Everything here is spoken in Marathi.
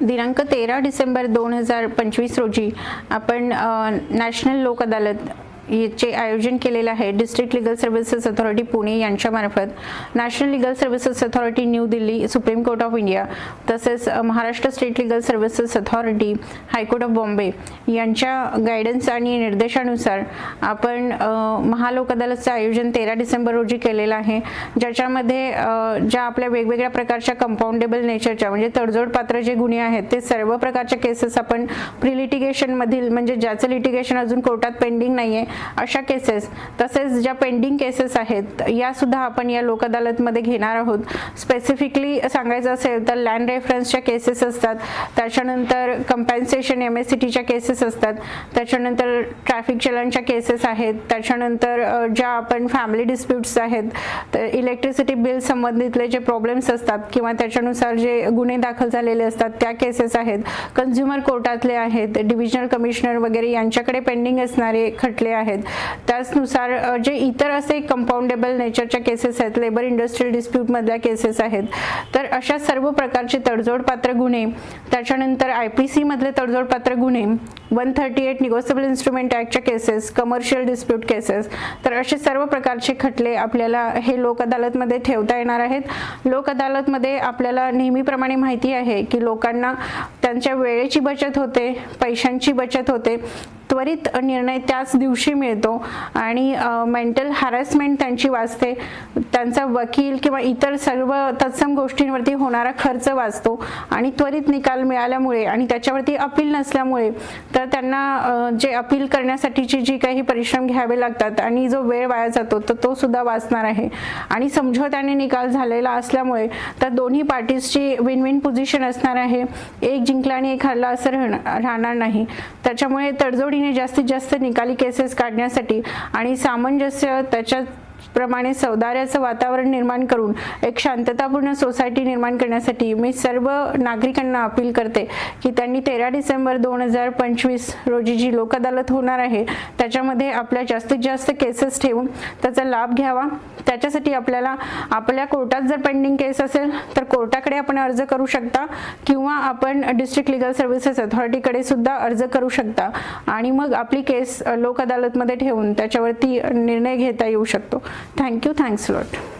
दिनांक तेरा डिसेंबर दोन हजार पंचवीस रोजी आपण नॅशनल लोक अदालत याचे आयोजन केलेलं आहे. District legal services authority Pune यांच्यामार्फत. National legal services authority New Delhi supreme court of India तसेच Maharashtra state legal services authority high court of Bombay यांच्या गायडन्स आणि निर्देशानुसार आपण महालोक अदालतचं आयोजन तेरा डिसेंबर रोजी केलेलं आहे. ज्याच्यामध्ये ज्या आपल्या वेगवेगळ्या प्रकारच्या कंपाऊंडेबल नेचरच्या म्हणजे तडजोड पात्र जे गुन्हे आहेत ते सर्व प्रकारच्या केसेस आपण प्रिलिटिगेशनमधील म्हणजे ज्याचं लिटिगेशन अजून कोर्टात पेंडिंग नाही आहे अशा केसेस तसेच ज्या पेंडिंग केसेस आहेत यासुद्धा आपण या लोक अदालतमध्ये घेणार आहोत. स्पेसिफिकली सांगायचं असेल तर लँड रेफरन्सच्या केसेस असतात. त्याच्यानंतर कंपॅन्सेशन एम एस सी टीच्या केसेस असतात. त्याच्यानंतर ट्रॅफिक चलनच्या केसेस आहेत. त्याच्यानंतर ज्या आपण फॅमिली डिस्प्यूट्स आहेत तर इलेक्ट्रिसिटी बिल संबंधितले जे प्रॉब्लेम्स असतात किंवा त्याच्यानुसार जे गुन्हे दाखल झालेले असतात त्या केसेस आहेत. कन्झ्युमर कोर्टातले आहेत. डिव्हिजनल कमिशनर वगैरे यांच्याकडे पेंडिंग असणारे खटले आहेत. त्याचनुसार जे इतर असे कंपाऊंडेबल नेचरच्या केसेस आहेत लेबर इंडस्ट्रियल डिस्प्यूटमधल्या केसेस आहेत तर अशा सर्व प्रकारचे तडजोड पात्र गुन्हे त्याच्यानंतर आय पी सीमधले तडजोडपात्र तडजोड पात्र गुन्हे one thirty eight negotiable instrument ॲक्टच्या cases commercial dispute cases तर असे सर्व प्रकारचे खटले आपल्याला हे लोक अदालतमध्ये ठेवता येणार आहेत. लोक अदालतमध्ये आपल्याला नेहमीप्रमाणे माहिती आहे की लोकांना त्यांच्या वेळेची बचत होते पैशांची बचत होते त्वरित निर्णय त्याच दिवशी मिळतो आणि मेंटल हॅरॅसमेंट त्यांची वाचते. त्यांचा वकील किंवा इतर सर्व तत्सम गोष्टींवरती होणारा खर्च वाचतो आणि त्वरित निकाल मिळाल्यामुळे आणि त्याच्यावरती अपील नसल्यामुळे तर त्यांना जे अपील करण्यासाठीची जी काही परिश्रम घ्यावे लागतात आणि जो वेळ वाया जातो तर तो सुद्धा वाचणार आहे. आणि समझोत्याने निकाल झालेला असल्यामुळे तर दोन्ही पार्टीजची विन विन पोझिशन असणार आहे. एक जिंकला आणि एक हरला असं राहणार राहणार नाही. त्याच्यामुळे तडजोडी तडजोडीने जास्तीत जास्त निकाली केसेस काढण्यासाठी आणि सामंजस्य त्याच्यात प्रमाणे सौदार्याचं वातावरण निर्माण करून एक शांततापूर्ण सोसायटी निर्माण करण्यासाठी मी सर्व नागरिकांना अपील करते की त्यांनी तेरा डिसेंबर दोन हजार पंचवीस रोजी जी लोक अदालत होणार आहे त्याच्यामध्ये आपल्या जास्तीत जास्त केसेस ठेवून त्याचा लाभ घ्यावा. त्याच्यासाठी आपल्याला आपल्या कोर्टात जर पेंडिंग केस असेल तर कोर्टाकडे आपण अर्ज करू शकता किंवा आपण डिस्ट्रिक्ट लिगल सर्व्हिसेस अथॉरिटीकडे सुद्धा अर्ज करू शकता. आणि मग आपली केस लोक अदालतमध्ये ठेवून त्याच्यावरती निर्णय घेता येऊ शकतो. thank you. Thanks a lot.